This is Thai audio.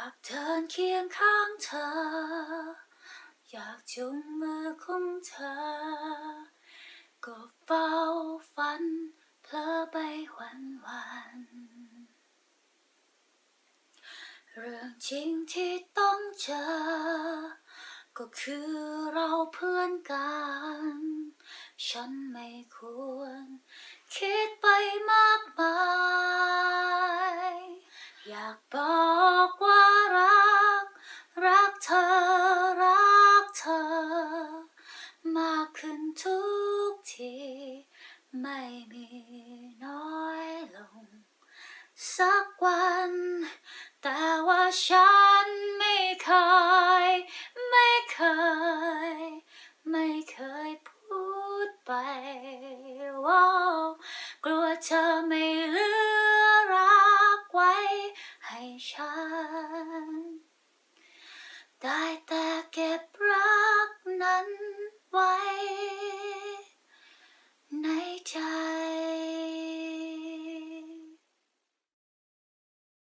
ากเดินเคียงข้างเธอ อยากจุงมือคุ้มเธอ ก็เฝ้าฝันเพลอไปวันวัน เรื่องจริงที่ต้องเจอ ก็คือเราเพื่อนกัน ฉันไม่ควร คิดไปมากมาย อยากบอก ไม่มีน้อยลง สักวัน แต่ว่าฉันไม่เคย ไม่เคย ไม่เคยพูดไปว่ากลัวเธอไม่เหลือรักไว้ให้ฉัน ได้แต่